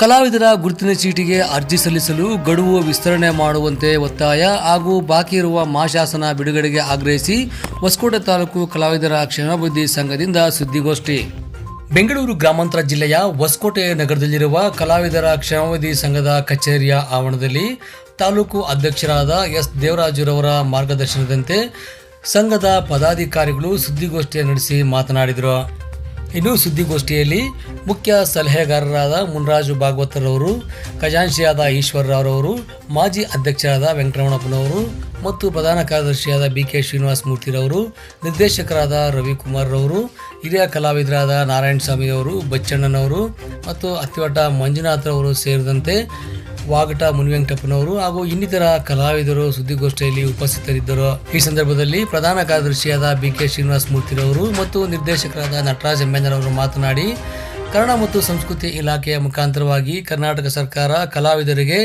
ಕಲಾವಿದರ ಗುರುತಿನ ಚೀಟಿಗೆ ಅರ್ಜಿ ಸಲ್ಲಿಸಲು ಗಡುವು ವಿಸ್ತರಣೆ ಮಾಡುವಂತೆ ಒತ್ತಾಯ ಹಾಗೂ ಬಾಕಿ ಇರುವ ಮಾಶಾಸನ ಬಿಡುಗಡೆಗೆ ಆಗ್ರಹಿಸಿ ಹೊಸಕೋಟೆ ತಾಲೂಕು ಕಲಾವಿದರ ಕ್ಷೇಮಾಭಿವೃದ್ಧಿ ಸಂಘದಿಂದ ಸುದ್ದಿಗೋಷ್ಠಿ. ಬೆಂಗಳೂರು ಗ್ರಾಮಾಂತರ ಜಿಲ್ಲೆಯ ಹೊಸಕೋಟೆ ನಗರದಲ್ಲಿರುವ ಕಲಾವಿದರ ಕ್ಷೇಮಾಭಿವೃದ್ಧಿ ಸಂಘದ ಕಚೇರಿಯ ಆವರಣದಲ್ಲಿ ತಾಲೂಕು ಅಧ್ಯಕ್ಷರಾದ ಎಸ್ ದೇವರಾಜುರವರ ಮಾರ್ಗದರ್ಶನದಂತೆ ಸಂಘದ ಪದಾಧಿಕಾರಿಗಳು ಸುದ್ದಿಗೋಷ್ಠಿಯ ನಡೆಸಿ ಮಾತನಾಡಿದರು. ಇನ್ನು ಸುದ್ದಿಗೋಷ್ಠಿಯಲ್ಲಿ ಮುಖ್ಯ ಸಲಹೆಗಾರರಾದ ಮುನ್ರಾಜು ಭಾಗವತರವರು ಖಜಾಂಶಿಯಾದ ಈಶ್ವರರಾವ್ರವರು ಮಾಜಿ ಅಧ್ಯಕ್ಷರಾದ ವೆಂಕಟರಮಣಪ್ಪನವರು ಮತ್ತು ಪ್ರಧಾನ ಕಾರ್ಯದರ್ಶಿಯಾದ ಬಿ ಕೆ ಶ್ರೀನಿವಾಸ ಮೂರ್ತಿರವರು, ನಿರ್ದೇಶಕರಾದ ರವಿಕುಮಾರ್ರವರು, ಹಿರಿಯ ಕಲಾವಿದರಾದ ನಾರಾಯಣ ಸ್ವಾಮಿಯವರು ಬಚ್ಚಣ್ಣನವರು ಮತ್ತು ಅತ್ತಿವಟ ಮಂಜುನಾಥರವರು ಸೇರಿದಂತೆ ವಾಗಟ ಮುನಿವೆಂಕಟಪ್ಪನವರು ಹಾಗೂ ಇನ್ನಿತರ ಕಲಾವಿದರು ಸುದ್ದಿಗೋಷ್ಠಿಯಲ್ಲಿ ಉಪಸ್ಥಿತರಿದ್ದರು. ಈ ಸಂದರ್ಭದಲ್ಲಿ ಪ್ರಧಾನ ಕಾರ್ಯದರ್ಶಿಯಾದ ಬಿ ಕೆ ಶ್ರೀನಿವಾಸ ಮೂರ್ತಿರವರು ಮತ್ತು ನಿರ್ದೇಶಕರಾದ ನಟರಾಜ್ ಅವರು ಮಾತನಾಡಿ, ಕನ್ನಡ ಮತ್ತು ಸಂಸ್ಕೃತಿ ಇಲಾಖೆಯ ಮುಖಾಂತರವಾಗಿ ಕರ್ನಾಟಕ ಸರ್ಕಾರ ಕಲಾವಿದರಿಗೆ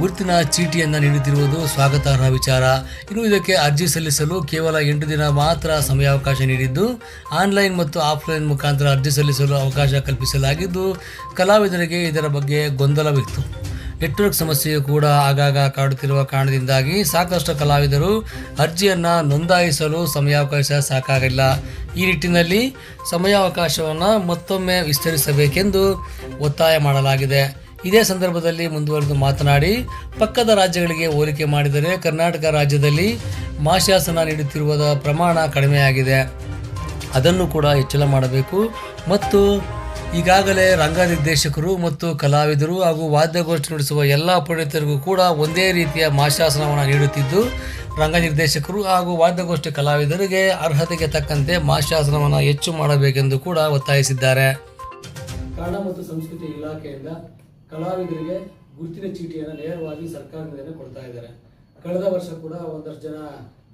ಗುರುತಿನ ಚೀಟಿಯನ್ನು ನೀಡುತ್ತಿರುವುದು ಸ್ವಾಗತಾರ್ಹ ವಿಚಾರ. ಇನ್ನು ಇದಕ್ಕೆ ಅರ್ಜಿ ಸಲ್ಲಿಸಲು ಕೇವಲ ಎಂಟು ದಿನ ಮಾತ್ರ ಸಮಯಾವಕಾಶ ನೀಡಿದ್ದು, ಆನ್ಲೈನ್ ಮತ್ತು ಆಫ್ಲೈನ್ ಮುಖಾಂತರ ಅರ್ಜಿ ಸಲ್ಲಿಸಲು ಅವಕಾಶ ಕಲ್ಪಿಸಲಾಗಿದ್ದು, ಕಲಾವಿದರಿಗೆ ಇದರ ಬಗ್ಗೆ ಗೊಂದಲವಿತ್ತು ನೆಟ್ವರ್ಕ್ ಸಮಸ್ಯೆಯು ಕೂಡ ಆಗಾಗ ಕಾಡುತ್ತಿರುವ ಕಾರಣದಿಂದಾಗಿ ಸಾಕಷ್ಟು ಕಲಾವಿದರು ಅರ್ಜಿಯನ್ನು ನೋಂದಾಯಿಸಲು ಸಮಯಾವಕಾಶ ಸಾಕಾಗಿಲ್ಲ. ಈ ನಿಟ್ಟಿನಲ್ಲಿ ಸಮಯಾವಕಾಶವನ್ನು ಮತ್ತೊಮ್ಮೆ ವಿಸ್ತರಿಸಬೇಕೆಂದು ಒತ್ತಾಯ ಮಾಡಲಾಗಿದೆ. ಇದೇ ಸಂದರ್ಭದಲ್ಲಿ ಮುಂದುವರೆದು ಮಾತನಾಡಿ, ಪಕ್ಕದ ರಾಜ್ಯಗಳಿಗೆ ಹೋಲಿಕೆ ಮಾಡಿದರೆ ಕರ್ನಾಟಕ ರಾಜ್ಯದಲ್ಲಿ ಮಾಶಾಸನ ನೀಡುತ್ತಿರುವುದ ಪ್ರಮಾಣ ಕಡಿಮೆಯಾಗಿದೆ. ಅದನ್ನು ಕೂಡ ಹೆಚ್ಚಳ ಮಾಡಬೇಕು ಮತ್ತು ಈಗಾಗಲೇ ರಂಗ ನಿರ್ದೇಶಕರು ಮತ್ತು ಕಲಾವಿದರು ಹಾಗೂ ವಾದ್ಯಗೋಷ್ಠಿ ನಡೆಸುವ ಎಲ್ಲ ಪಂಡಿತರಿಗೂ ಕೂಡ ಒಂದೇ ರೀತಿಯ ಮಾಶಾಸನವನ್ನು ನೀಡುತ್ತಿದ್ದು ರಂಗ ನಿರ್ದೇಶಕರು ಹಾಗೂ ವಾದ್ಯಗೋಷ್ಠಿ ಕಲಾವಿದರಿಗೆ ಅರ್ಹತೆಗೆ ತಕ್ಕಂತೆ ಮಾಶಾಸನವನ್ನು ಹೆಚ್ಚು ಮಾಡಬೇಕೆಂದು ಕೂಡ ಒತ್ತಾಯಿಸಿದ್ದಾರೆ. ಕನ್ನಡ ಮತ್ತು ಸಂಸ್ಕೃತಿ ಇಲಾಖೆಯಿಂದ ಕಲಾವಿದರಿಗೆ ಗುರುತಿನ ಚೀಟಿಯನ್ನು ನೇರವಾಗಿ ಸರ್ಕಾರದಿಂದ ಕೊಡ್ತಾ ಇದ್ದಾರೆ. ಕಳೆದ ವರ್ಷ ಕೂಡ ಒಂದಷ್ಟು ಜನ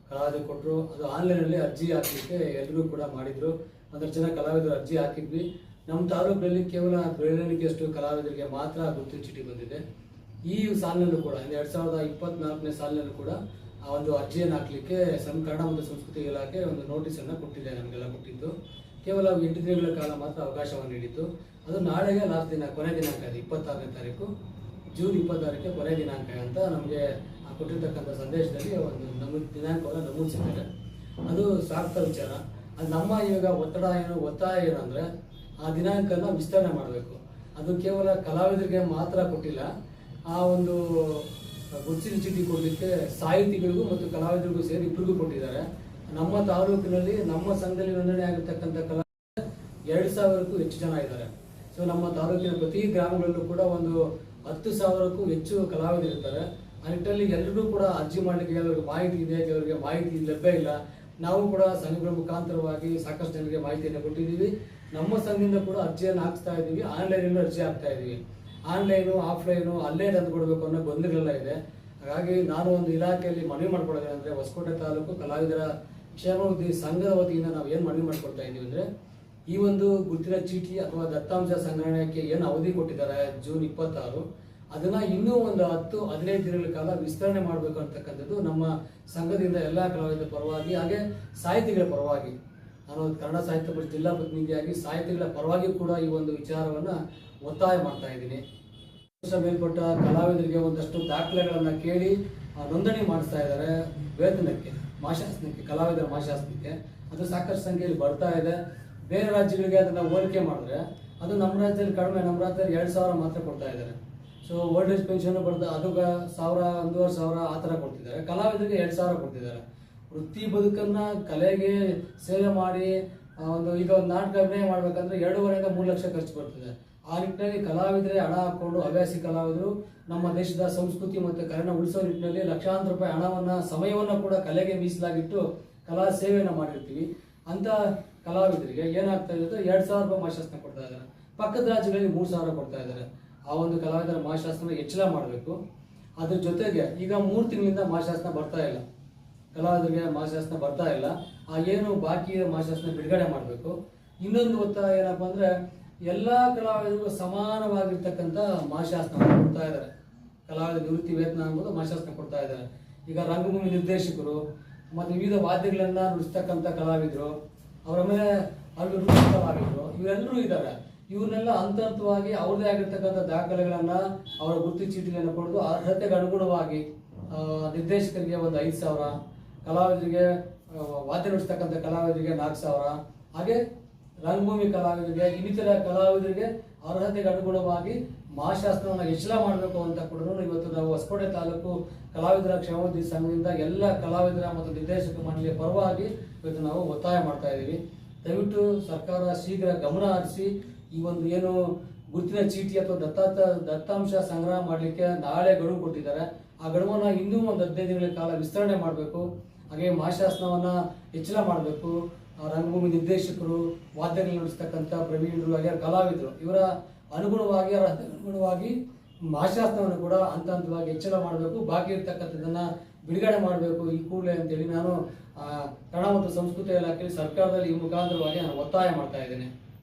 ಕಲಾವಿದ ಕೊಟ್ಟರು. ಅದು ಆನ್ಲೈನಲ್ಲಿ ಅರ್ಜಿ ಹಾಕಲಿಕ್ಕೆ ಎಲ್ಲರೂ ಕೂಡ ಮಾಡಿದ್ರು. ಒಂದಷ್ಟು ಜನ ಕಲಾವಿದರು ಅರ್ಜಿ ಹಾಕಿದ್ವಿ. ನಮ್ಮ ತಾಲೂಕಿನಲ್ಲಿ ಕೇವಲ ಬೆರಳಿಕೆಯಷ್ಟು ಕಲಾವಿದರಿಗೆ ಮಾತ್ರ ಗುರುತಿನ ಚೀಟಿ ಬಂದಿದೆ. ಈ ಸಾಲಿನಲ್ಲೂ ಕೂಡ, ಅಂದರೆ ಎರಡು ಸಾವಿರದ ಇಪ್ಪತ್ನಾಲ್ಕನೇ ಸಾಲಿನಲ್ಲೂ ಕೂಡ ಆ ಒಂದು ಅರ್ಜಿಯನ್ನು ಹಾಕಲಿಕ್ಕೆ ಸಂ, ಕನ್ನಡ ಮತ್ತು ಸಂಸ್ಕೃತಿ ಇಲಾಖೆ ಒಂದು ನೋಟಿಸನ್ನು ಕೊಟ್ಟಿದೆ, ನಮಗೆಲ್ಲ ಕೊಟ್ಟಿದ್ದು. ಕೇವಲ ಎಂಟು ದಿನಗಳ ಕಾಲ ಮಾತ್ರ ಅವಕಾಶವನ್ನು ನೀಡಿತ್ತು ಅದು ನಾಳೆಗೆ ಲಾಸ್ಟ್ ದಿನ, ಕೊನೆ ದಿನಾಂಕ ಇದೆ ಇಪ್ಪತ್ತಾರನೇ ತಾರೀಕು. ಜೂನ್ ಇಪ್ಪತ್ತಾರಕ್ಕೆ ಕೊನೆ ದಿನಾಂಕ ಅಂತ ನಮಗೆ ಕೊಟ್ಟಿರ್ತಕ್ಕಂಥ ಸಂದೇಶದಲ್ಲಿ ಒಂದು ನಮ್ಮ ದಿನಾಂಕವನ್ನು ನಮೂದಿಸಿದ್ದಾರೆ. ಅದು ಸಾಕ್ತ ವಿಚಾರ. ಅದು ನಮ್ಮ ಇವಾಗ ಒತ್ತಡ ಏನು, ಒತ್ತಾಯ ಏನಂದರೆ ಆ ದಿನಾಂಕನ ವಿಸ್ತರಣೆ ಮಾಡಬೇಕು. ಅದು ಕೇವಲ ಕಲಾವಿದರಿಗೆ ಮಾತ್ರ ಕೊಟ್ಟಿಲ್ಲ, ಆ ಒಂದು ಗುರುತಿನ ಚೀಟಿ ಕೊಡಲಿಕ್ಕೆ ಸಾಹಿತಿಗಳಿಗೂ ಮತ್ತು ಕಲಾವಿದರಿಗೂ ಸೇರಿ ಇಬ್ಬರಿಗೂ ಕೊಟ್ಟಿದ್ದಾರೆ. ನಮ್ಮ ತಾಲೂಕಿನಲ್ಲಿ, ನಮ್ಮ ಸಂಘದಲ್ಲಿ ನೋಂದಣಿ ಆಗಿರ್ತಕ್ಕಂಥ ಕಲಾವಿದ ಎರಡು ಸಾವಿರಕ್ಕೂ ಹೆಚ್ಚು ಜನ ಇದ್ದಾರೆ. ಸೊ ನಮ್ಮ ತಾಲೂಕಿನ ಪ್ರತಿ ಗ್ರಾಮಗಳಲ್ಲೂ ಕೂಡ ಒಂದು ಹತ್ತು ಸಾವಿರಕ್ಕೂ ಹೆಚ್ಚು ಕಲಾವಿದರು ಇರ್ತಾರೆ ಆ ನಿಟ್ಟಿನಲ್ಲಿ ಎಲ್ಲರೂ ಕೂಡ ಅರ್ಜಿ ಮಾಡಲಿಕ್ಕೆ ಕೆಲವರಿಗೆ ಮಾಹಿತಿ ಇದೆ, ಕೆಲವರಿಗೆ ಮಾಹಿತಿ ಲಭ್ಯ ಇಲ್ಲ. ನಾವು ಕೂಡ ಸಂಘಗಳ ಮುಖಾಂತರವಾಗಿ ಸಾಕಷ್ಟು ಜನರಿಗೆ ಮಾಹಿತಿಯನ್ನು ಕೊಟ್ಟಿದ್ದೀವಿ. ನಮ್ಮ ಸಂಘದಿಂದ ಕೂಡ ಅರ್ಜಿಯನ್ನು ಹಾಕ್ತಾ ಇದ್ದೀವಿ. ಆನ್ಲೈನಲ್ಲಿ ಅರ್ಜಿ ಹಾಕ್ತಾ ಇದ್ದೀವಿ. ಆನ್ಲೈನು, ಆಫ್ಲೈನು ಅಲ್ಲೇ ತಂದು ಕೊಡಬೇಕು ಅನ್ನೋ ಗೊಂದಲಗಳೆಲ್ಲ ಇದೆ. ಹಾಗಾಗಿ ನಾನು ಒಂದು ಇಲಾಖೆಯಲ್ಲಿ ಮನವಿ ಮಾಡ್ಕೊಳ್ಳೋದೇನೆಂದರೆ ಹೊಸಕೋಟೆ ತಾಲೂಕು ಕಲಾವಿದರ ಕ್ಷೇಮಾಭಿವೃದ್ಧಿ ಸಂಘದ ವತಿಯಿಂದ ನಾವು ಏನು ಮನವಿ ಮಾಡ್ಕೊಳ್ತಾ ಇದ್ದೀವಿ ಅಂದರೆ, ಈ ಒಂದು ಗುರುತಿನ ಚೀಟಿ ಅಥವಾ ದತ್ತಾಂಶ ಸಂಗ್ರಹಣಕ್ಕೆ ಏನು ಅವಧಿ ಕೊಟ್ಟಿದ್ದಾರೆ, ಜೂನ್ ಇಪ್ಪತ್ತಾರು ಅದನ್ನ ಇನ್ನೂ ಒಂದು ಹತ್ತು, ಹದಿನೈದು ದಿನಗಳ ಕಾಲ ವಿಸ್ತರಣೆ ಮಾಡಬೇಕು ಅಂತಕ್ಕಂಥದ್ದು ನಮ್ಮ ಸಂಘದಿಂದ ಎಲ್ಲ ಕಲಾವಿದರ ಪರವಾಗಿ, ಹಾಗೆ ಸಾಹಿತಿಗಳ ಪರವಾಗಿ. ನಾನು ಕನ್ನಡ ಸಾಹಿತ್ಯ ಪರಿಷತ್ ಜಿಲ್ಲಾ ಪ್ರತಿನಿಧಿಯಾಗಿ ಸಾಹಿತಿಗಳ ಪರವಾಗಿ ಕೂಡ ಈ ಒಂದು ವಿಚಾರವನ್ನು ಒತ್ತಾಯ ಮಾಡ್ತಾ ಇದ್ದೀನಿ. ಮೇಲ್ಪಟ್ಟ ಕಲಾವಿದರಿಗೆ ಒಂದಷ್ಟು ದಾಖಲೆಗಳನ್ನು ಕೇಳಿ ನೋಂದಣಿ ಮಾಡಿಸ್ತಾ ಇದ್ದಾರೆ ವೇತನಕ್ಕೆ, ಮಾಶಾಸನಕ್ಕೆ, ಕಲಾವಿದರ ಮಾಶಾಸನಕ್ಕೆ. ಅದು ಸಾಕಷ್ಟು ಸಂಖ್ಯೆಯಲ್ಲಿ ಬರ್ತಾ ಇದೆ. ಬೇರೆ ರಾಜ್ಯಗಳಿಗೆ ಅದನ್ನ ಹೋಲಿಕೆ ಮಾಡಿದ್ರೆ ಅದು ನಮ್ಮ ರಾಜ್ಯದಲ್ಲಿ ಕಡಿಮೆ, ನಮ್ಮ ರಾಜ್ಯದಲ್ಲಿ ಎರಡು ಸಾವಿರ ಮಾತ್ರ ಕೊಡ್ತಾ ಇದ್ದಾರೆ. ಸೊ ಓಲ್ಡ್ ಏಜ್ ಪೆನ್ಷನ್ ಬರ್ತಾ ಅದು ಸಾವಿರ, ಒಂದೂವರೆ ಸಾವಿರ ಆ ಥರ ಕೊಡ್ತಿದ್ದಾರೆ. ಕಲಾವಿದರಿಗೆ ಎರಡು ಸಾವಿರ ಕೊಡ್ತಿದ್ದಾರೆ. ವೃತ್ತಿ ಬದುಕನ್ನು ಕಲೆಗೆ ಸೇವೆ ಮಾಡಿ ಒಂದು, ಈಗ ಒಂದು ನಾಟಕ ಅಭಿನಯ ಮಾಡಬೇಕಂದ್ರೆ ಎರಡೂವರೆಯಿಂದ ಮೂರು ಲಕ್ಷ ಖರ್ಚು ಬರ್ತದೆ. ಆ ನಿಟ್ಟಿನಲ್ಲಿ ಕಲಾವಿದರೇ ಹಣ ಹಾಕೊಂಡು ಹವ್ಯಾಸಿ ಕಲಾವಿದರು, ನಮ್ಮ ದೇಶದ ಸಂಸ್ಕೃತಿ ಮತ್ತು ಕಲೆನ ಉಳಿಸೋ ನಿಟ್ಟಿನಲ್ಲಿ ಲಕ್ಷಾಂತರ ರೂಪಾಯಿ ಹಣವನ್ನು, ಸಮಯವನ್ನು ಕೂಡ ಕಲೆಗೆ ಮೀಸಲಾಗಿಟ್ಟು ಕಲಾ ಸೇವೆಯನ್ನು ಮಾಡಿರ್ತೀವಿ. ಅಂತ ಕಲಾವಿದರಿಗೆ ಏನಾಗ್ತಾ ಇದೆ ಎರಡು ಸಾವಿರ ರೂಪಾಯಿ ಮಾಶಸ್ನ ಕೊಡ್ತಾ ಇದ್ದಾರೆ. ಪಕ್ಕದ ರಾಜ್ಯಗಳಲ್ಲಿ ಮೂರು ಸಾವಿರ ಕೊಡ್ತಾ ಇದ್ದಾರೆ. ಆ ಒಂದು ಕಲಾವಿದರ ಮಹಾಶಾಸ್ತ್ರನ ಹೆಚ್ಚಳ ಮಾಡಬೇಕು. ಅದ್ರ ಜೊತೆಗೆ ಈಗ ಮೂರು ತಿಂಗಳಿಂದ ಮಹಾಶಾಸ್ತ್ರ ಬರ್ತಾ ಇಲ್ಲ. ಕಲಾವಿದರಿಗೆ ಮಹಾಶಾಸ್ತ್ರ ಬರ್ತಾ ಇಲ್ಲ. ಆ ಏನು ಬಾಕಿ ಮಹಾಶಾಸ್ತ್ರ ಬಿಡುಗಡೆ ಮಾಡಬೇಕು. ಇನ್ನೊಂದು ಒತ್ತಾಯ ಏನಪ್ಪ ಅಂದರೆ, ಎಲ್ಲ ಕಲಾವಿದರು ಸಮಾನವಾಗಿರ್ತಕ್ಕಂಥ ಮಹಾಶಾಸ್ತ್ರ ಕೊಡ್ತಾ ಇದ್ದಾರೆ. ಕಲಾವಿದ ನಿವೃತ್ತಿ ವೇತನ ಅನ್ನೋದು ಮಹಾಶಾಸ್ತ್ರ ಕೊಡ್ತಾ ಇದ್ದಾರೆ. ಈಗ ರಂಗಭೂಮಿ ನಿರ್ದೇಶಕರು ಮತ್ತು ವಿವಿಧ ವಾದ್ಯಗಳನ್ನ ನುಡಿಸ್ತಕ್ಕಂಥ ಕಲಾವಿದರು, ಅವರ ಮೇಲೆ ಅಲ್ಲಿ ಕಲಾವಿದರು, ಇವರೆಲ್ಲರೂ ಇದ್ದಾರೆ. ಇವನ್ನೆಲ್ಲ ಅಂತರ್ಥವಾಗಿ ಅವ್ರದೇ ಆಗಿರ್ತಕ್ಕಂಥ ದಾಖಲೆಗಳನ್ನ ಅವರ ಗುರುತು ಚೀಟಿಗಳನ್ನ ಪಡೆದು ಅರ್ಹತೆಗೆ ಅನುಗುಣವಾಗಿ ನಿರ್ದೇಶಕರಿಗೆ ಒಂದು ಐದು ಸಾವಿರ, ಕಲಾವಿದರಿಗೆ ವಾದ್ಯ ನುಡಿಸ್ತಕ್ಕಂಥ ಕಲಾವಿದರಿಗೆ ನಾಲ್ಕು ಸಾವಿರ, ಹಾಗೆ ರಂಗಭೂಮಿ ಕಲಾವಿದರಿಗೆ, ಇನ್ನಿತರ ಕಲಾವಿದರಿಗೆ ಅರ್ಹತೆಗೆ ಅನುಗುಣವಾಗಿ ಮಹಾಶಾಸ್ತ್ರವನ್ನು ಹೆಚ್ಚಳ ಮಾಡಬೇಕು ಅಂತ ಕೂಡ ಇವತ್ತು ನಾವು ಹೊಸಕೋಟೆ ತಾಲೂಕು ಕಲಾವಿದರ ಕ್ಷೇಮಾಭಿವೃದ್ಧಿ ಸಂಘದಿಂದ ಎಲ್ಲ ಕಲಾವಿದರ ಮತ್ತು ನಿರ್ದೇಶಕ ಮಂಡಳಿಯ ಪರವಾಗಿ ಇವತ್ತು ನಾವು ಒತ್ತಾಯ ಮಾಡ್ತಾ ಇದ್ದೀವಿ. ದಯವಿಟ್ಟು ಸರ್ಕಾರ ಶೀಘ್ರ ಗಮನ ಹರಿಸಿ ಈ ಒಂದು ಏನು ಗುರುತಿನ ಚೀಟಿ ಅಥವಾ ದತ್ತಾಂಶ ದತ್ತಾಂಶ ಸಂಗ್ರಹ ಮಾಡಲಿಕ್ಕೆ ನಾಳೆ ಗಡುವು ಕೊಟ್ಟಿದ್ದಾರೆ. ಆ ಗಡುವನ್ನು ಇನ್ನೂ ಒಂದು ಹದಿನೈದು ದಿನಗಳ ಕಾಲ ವಿಸ್ತರಣೆ ಮಾಡಬೇಕು. ಹಾಗೆ ಮಹಾಶಾಸನವನ್ನ ಹೆಚ್ಚಳ ಮಾಡಬೇಕು. ರಂಗಭೂಮಿ ನಿರ್ದೇಶಕರು, ವಾದ್ಯಗಳು ನಡೆಸ್ತಕ್ಕಂಥ ಪ್ರವೀಣರು, ಹಾಗೆ ಕಲಾವಿದರು, ಇವರ ಅನುಗುಣವಾಗಿ, ಅವರ ಅನುಗುಣವಾಗಿ ಮಹಾಶಾಸನವನ್ನು ಕೂಡ ಹಂತ ಹಂತವಾಗಿ ಹೆಚ್ಚಳ ಮಾಡಬೇಕು. ಬಾಕಿ ಇರ್ತಕ್ಕಂಥದ್ದನ್ನು ಬಿಡುಗಡೆ ಮಾಡಬೇಕು. ಈ ಕೂಡಲೇ ಅಂತೇಳಿ ನಾನು ಕನ್ನಡ ಮತ್ತು ಸಂಸ್ಕೃತಿ ಇಲಾಖೆಯಲ್ಲಿ ಸರ್ಕಾರದಲ್ಲಿ ಈ ಮುಖಾಂತರವಾಗಿ ನಾನು ಒತ್ತಾಯ ಮಾಡ್ತಾ ಇದ್ದೇನೆ.